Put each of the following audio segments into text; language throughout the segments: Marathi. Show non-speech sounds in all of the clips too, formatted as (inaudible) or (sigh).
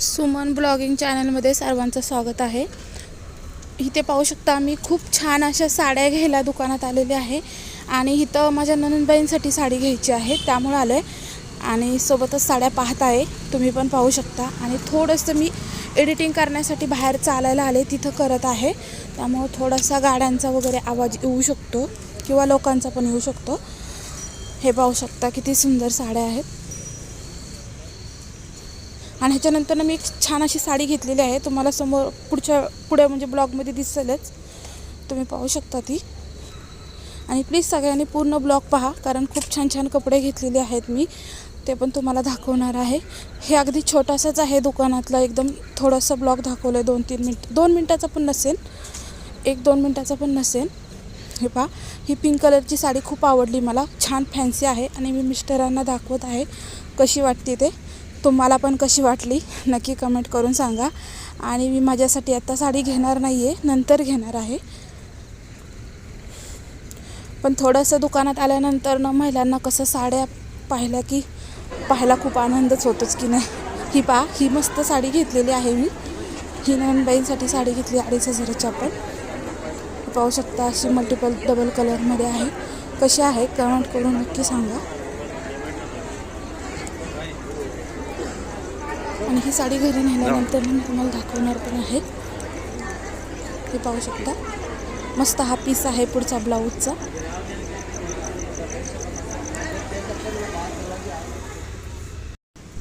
सुमन ब्लॉगिंग चॅनलमध्ये सर्वांचं स्वागत आहे. इथे पाहू शकता आम्ही खूप छान अशा साड्या घ्यायला दुकानात आलेले आहे. आणि इथं माझ्या ननंदबाईंसाठी साडी घ्यायची आहे त्यामुळं आलं आहे आणि सोबतच साड्या पाहत आहे तुम्ही पण पाहू शकता. आणि थोडंसं मी एडिटिंग करण्यासाठी बाहेर चालायला आले तिथं करत आहे. त्यामुळं थोडासा गाड्यांचा वगैरे आवाज येऊ शकतो किंवा लोकांचा पण येऊ शकतो. हे पाहू शकता किती सुंदर साड्या आहेत. आणि ह्याच्यानंतर मी एक छान अशी साडी घेतलेली आहे. तुम्हाला समोर पुढच्या पुढे म्हणजे ब्लॉगमध्ये दिसेलच. तुम्ही पाहू शकता ती. आणि प्लीज सगळ्यांनी पूर्ण ब्लॉग पहा कारण खूप छान छान कपडे घेतलेले आहेत मी. ते पण तुम्हाला दाखवणार आहे. हे अगदी छोटासाच आहे दुकानातलं एकदम थोडंसं ब्लॉग दाखवलं आहे दोन तीन मिनट दोन मिनटाचा पण नसेल. एक दोन मिनटाचा पण नसेल. हे पहा ही पिंक कलरची साडी खूप आवडली मला. छान फॅन्सी आहे आणि मी मिस्टरांना दाखवत आहे कशी वाटते ते. तुम्हाला पण कशी वाटली नक्की कमेंट करून सांगा. आणि मी माझ्यासाठी आत्ता साडी घेणार नाही आहे नंतर घेणार आहे. पण थोडंसं दुकानात आल्यानंतर ना महिलांना कसं साड्या पाहिल्या की पाहायला खूप आनंदच होतोच की नाही. ही पहा ही मस्त साडी घेतलेली आहे मी. ही नंदबाईंसाठी साडी घेतली अडीच हजाराची आपण. पाहू शकता अशी मल्टिपल डबल कलरमध्ये आहे. कशी आहे? कमेंट करून नक्की सांगा. आणि ही साडी घरी नेल्यानंतर मी तुम्हाला दाखवणार पण आहे हे पाहू शकता. मस्त हा पीस आहे पुढचा ब्लाऊजचा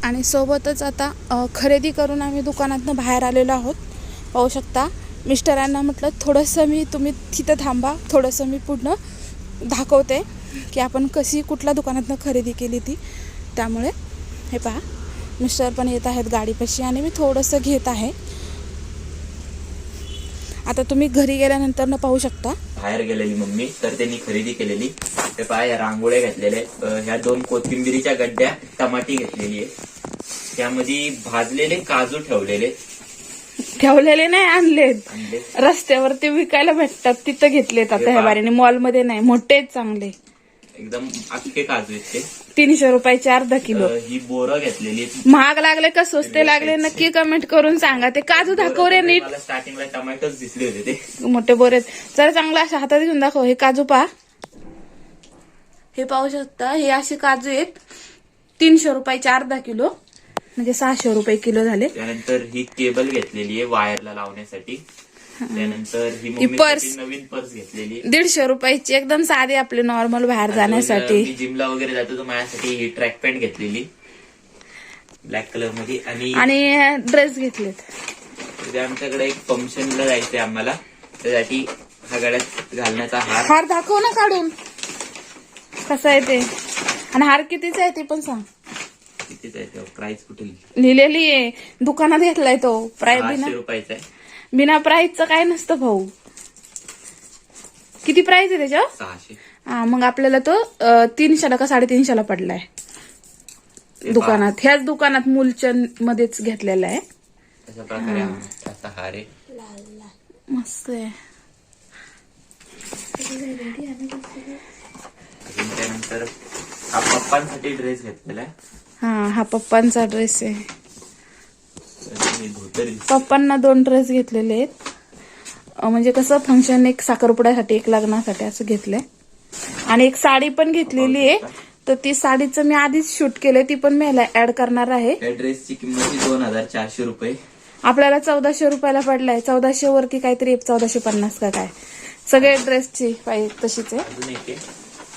आणि सोबतच आता खरेदी करून आम्ही दुकानातनं बाहेर आलेलो आहोत. पाहू शकता. मिस्टरांना म्हटलं थोडंसं मी तुम्ही तिथं थांबा. थोडंसं मी पूर्ण दाखवते की आपण कशी कुठल्या दुकानातनं खरेदी केली ती. त्यामुळे हे पहा. मिस्टर पण येत आहेत गाडीपाशी आणि मी थोडंसं घेत आहे. आता तुम्ही घरी गेल्यानंतर न पाहू शकता. बाहेर गेलेली मम्मी तर त्यांनी खरेदी केलेली. ते पहा या रांगोळ्या. अं, ह्या दोन कोथिंबिरीच्या गड्ड्या टमाटी घेतलेली आहे त्यामध्ये भाजलेले काजू ठेवलेले ठेवलेले नाही आणलेत. आणले रस्त्यावरती विकायला भेटतात तिथं घेतलेत आता ह्या बारीने मॉलमध्ये नाही मोठे आहेत चांगले. एकदम अख्खे काजू आहेत ते. तीनशे रुपयाचे अर्धा किलो. अं, ही बोरं घेतलेली आहेत. महाग लागले का? स्वस्ते लागले? नक्की कमेंट करून सांगा. ते काजू दाखव रे नीट. मला स्टार्टिंगला टमाटोच दिसले होते ते. मोठे बोरे. जरा चांगला अशा हातात घेऊन दाखव. हे काजू पहा. हे पाहू शकता. हे असे काजू आहेत. तीनशे रुपयाचे अर्धा किलो. म्हणजे सहाशे रुपये किलो झाले. त्यानंतर ही केबल घेतलेली आहे वायरला लावण्यासाठी. त्यानंतर ही पर्स. नवीन पर्स घेतलेली दीडशे रुपयाची एकदम साधी आपले नॉर्मल बाहेर जाण्यासाठी. जिमला वगैरे जातो तर माझ्यासाठी ही ट्रॅक पॅन्ट घेतलेली. ब्लॅक कलरमध्ये आणि आणि ड्रेस घेतलेत. आमच्याकडे एक फंक्शनला जायचंय आम्हाला. त्यासाठी हा गळ्यात घालण्याचा हार. हार दाखव ना काढून. कसा आहे ते? आणि हार कितीचा आहे ते पण सांग. कितीच आहे प्राइस कुठे लिहिलेली आहे. दुकानात घेतलाय तो. सहाशे रुपयाचा आहे. बिना प्राईजचं काय नसतं भाऊ. किती प्राइस आहे त्याच्यावर? सहाशे. हा मग आपल्याला तो अं, तीनशेला का साडेतीनशेला पडलाय. दुकानात. ह्याच दुकानात मूलचंद मध्येच घेतलेला आहे. अशा प्रकारे हार. मस्त आहे. अजून त्यानंतर हा पप्पांसाठी ड्रेस घेतलेला आहे. हा हा पप्पांचा ड्रेस आहे तर हे धोतर दिसतं. पप्पांना दोन ड्रेस घेतलेले आहेत. म्हणजे कसं फंक्शन एक साखरपुड्यासाठी एक लग्नासाठी असं घेतलंय. आणि एक साडी पण घेतलेली आहे. तर ती साडीचं मी आधीच शूट केलंय. ती पण मी ऍड करणार आहे. ड्रेसची किंमत दोन हजार चारशे रुपये. आपल्याला चौदाशे रुपयाला पडलाय. चौदाशे वरती काहीतरी चौदाशे पन्नास का काय. सगळे ड्रेसची पाहिजे तशीच आहे.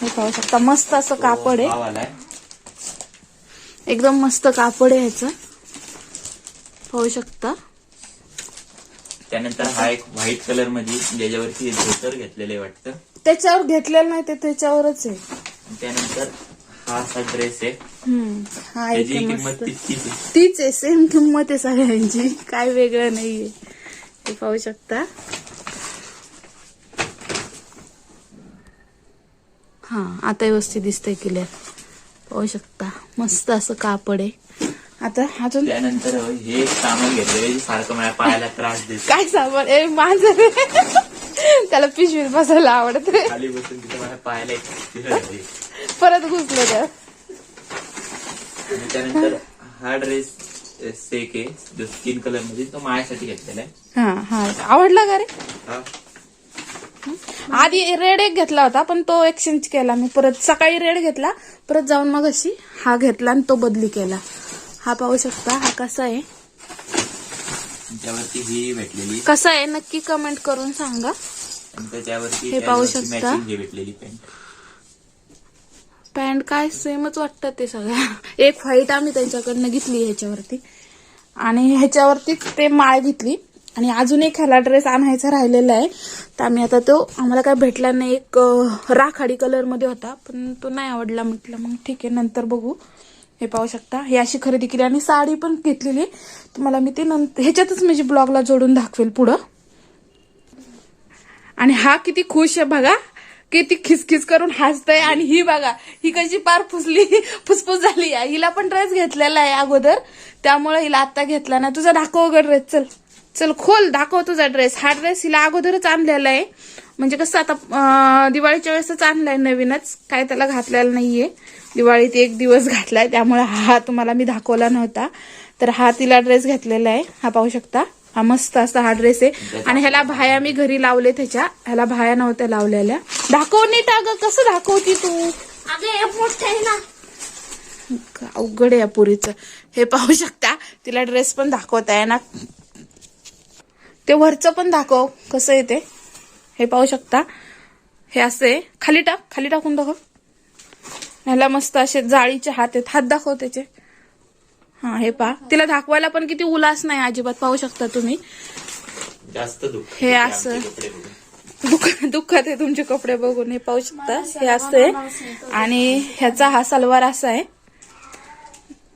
हे पाहू शकता. मस्त असं कापड आहे. एकदम मस्त कापड आहे ह्याचं पाहू शकता. त्यानंतर हा एक व्हाईट कलरमध्ये ज्याच्यावरती हे धोतर घेतलेलं आहे वाटतं. त्याच्यावर घेतलेलं नाही ते त्याच्यावरच आहे. त्यानंतर हा असा ड्रेस आहे. हम्म. हा त्याची एकदम किंमत मस्त. तितकीच आहे. तीच आहे सेम किंमत आहे सगळ्यांची. काय वेगळं नाहीये. हे पाहू शकता. हा आता व्यवस्थित दिसतंय क्लिअर पाहू शकता. मस्त असं कापड आहे. आता अजून त्यानंतर हे सामान घेतलेलं सारखं माझ्या पायाला त्रास देत. काय सामान? ए माझं त्याला पिशवीत बसायला आवडते. खाली बसून तिथे माझ्या पायाला एक. परत घुसलं त्या आणि त्यानंतर हा ड्रेस सेक आहे. जो स्किन कलरमध्ये तो माझ्यासाठी घेतलेला आहे. हा हा. आवडला का रे? हा. आधी रेड एक घेतला होता पण तो एक्सचेंज केला मी. परत सकाळी रेड घेतला परत जाऊन मग अशी हा घेतला आणि तो बदली केला. हा पाहू शकता हा कसा आहे? त्यावरती ही भेटलेली. कसा आहे? नक्की कमेंट करून सांगा. हे पाहू शकता. भेटलेली पॅन्ट पॅन्ट काय सेमच वाटतं ते सगळ्या एक व्हाईट आम्ही त्यांच्याकडनं घेतली ह्याच्यावरती. आणि ह्याच्यावरतीच ते माळ घेतली. आणि अजून एक ह्याला ड्रेस आणायचा राहिलेला आहे. तर आम्ही आता तो आम्हाला काय भेटला नाही. एक राखाडी कलरमध्ये होता. पण तो नाही आवडला म्हटलं. मग ठीक आहे नंतर बघू. हे पाहू शकता. ही अशी खरेदी केली आणि साडी पण घेतलेली. तुम्हाला मी ते नंतर ह्याच्यातच म्हणजे ब्लॉगला जोडून दाखवेल पुढं. आणि हा किती खुश आहे बघा. किती खिसखिस करून हसतय आणि ही बघा ही कशी पार फुसली फुसफुस झाली आहे. हिला पण ड्रेस घेतलेला आहे अगोदर. त्यामुळे हिला आता घेतला ना तुझा दाखव ग ड्रेस चल चल खोल दाखव तुझा ड्रेस हा ड्रेस हिला अगोदरच आणलेला आहे. म्हणजे कसं आता दिवाळीच्या वेळेसच आणलाय नवीनच. काय त्याला घातलेला नाहीये. दिवाळीत एक दिवस घातलाय त्यामुळे हा तुम्हाला मी दाखवला नव्हता. तर हा तिला ड्रेस घेतलेला आहे. हा पाहू शकता. हा मस्त असा हा ड्रेस आहे. आणि ह्याला भाया मी घरी लावले त्याच्या. ह्याला भाया नव्हत्या लावलेल्या. दाखव नीट अगं कसं दाखवती तू? अवघड आहे या पुरीचं. हे पाहू शकता. तिला ड्रेस पण दाखवत आहे ना ते वरचं पण दाखव. कसं आहे ते? हे पाहू शकता. हे असं आहे खाली टाक खाली टाकून दाखव. ह्याला मस्त असे जाळीचे हात आहेत. हात दाखव त्याचे. हा हे पहा. तिला दाखवायला पण किती उलास नाही अजिबात पाहू शकता तुम्ही. जास्त दुःख हे असं. दुःख दुःखात आहे तुमचे कपडे बघून हे पाहू शकता. हे असं. आहे आणि ह्याचा हा सलवार असा आहे.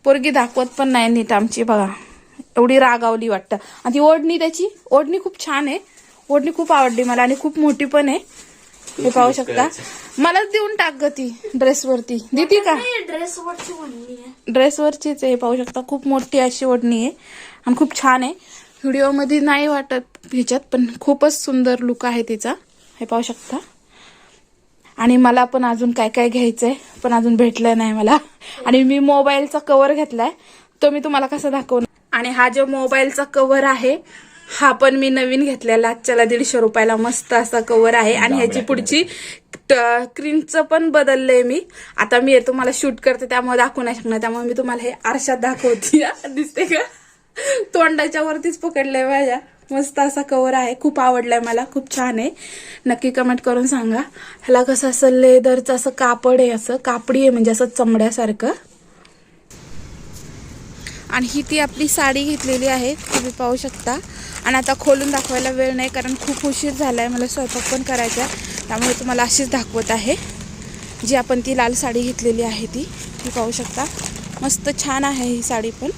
पोरगी दाखवत पण नाही नीट आमची बघा. एवढी रागावली वाटतं. आणि ती ओढणी त्याची ओढणी खूप छान आहे. ओढणी खूप आवडली मला आणि खूप मोठी पण आहे. हे पाहू शकता. मलाच देऊन टाक ग ती ड्रेसवरती देती का? ड्रेस वरची म्हणली आहे. ड्रेसवरचीच आहे पाहू शकता. खूप मोठी अशी ओढणी आहे आणि खूप छान आहे. व्हिडिओमध्ये नाही वाटत ह्याच्यात पण खूपच सुंदर लुक आहे तिचा. हे पाहू शकता. आणि मला पण अजून काय काय घ्यायचंय पण अजून भेटलं नाही मला. आणि मी मोबाईलचा कवर घेतलाय. तो मी तुम्हाला कसा दाखवणार? आणि हा जो मोबाईलचा कवर आहे हा पण मी नवीन घेतलेला. आजच्याला दीडशे रुपयाला मस्त असा कवर आहे. आणि ह्याची पुढची स्क्रीनचं पण बदललंय मी. आता मी तुम्हाला शूट करते त्यामुळे दाखवू नाही शकणार. त्यामुळे मी तुम्हाला हे आरशात दाखवते. (laughs) दिसते का? तोंडाच्या वरतीच पकडलंय माझ्या. मस्त असा कवर आहे. खूप आवडलाय मला. खूप छान आहे. नक्की कमेंट करून सांगा. ह्याला कसं असं लेदरचं असं कापड आहे असं. कापडी आहे म्हणजे असं चमड्यासारखं. आणि ही ती आपली साडी घेतलेली आहे तुम्ही पाहू शकता. आणि आता खोलून दाखवायला वेळ नाही कारण खूप उशीर झाला आहे मला स्वयंपाक पण करायचा आहे. त्यामुळे तुम्हाला अशीच दाखवत आहे. जी आपण ती लाल साडी घेतलेली आहे ती ती पाहू शकता. मस्त छान आहे ही साडी पण.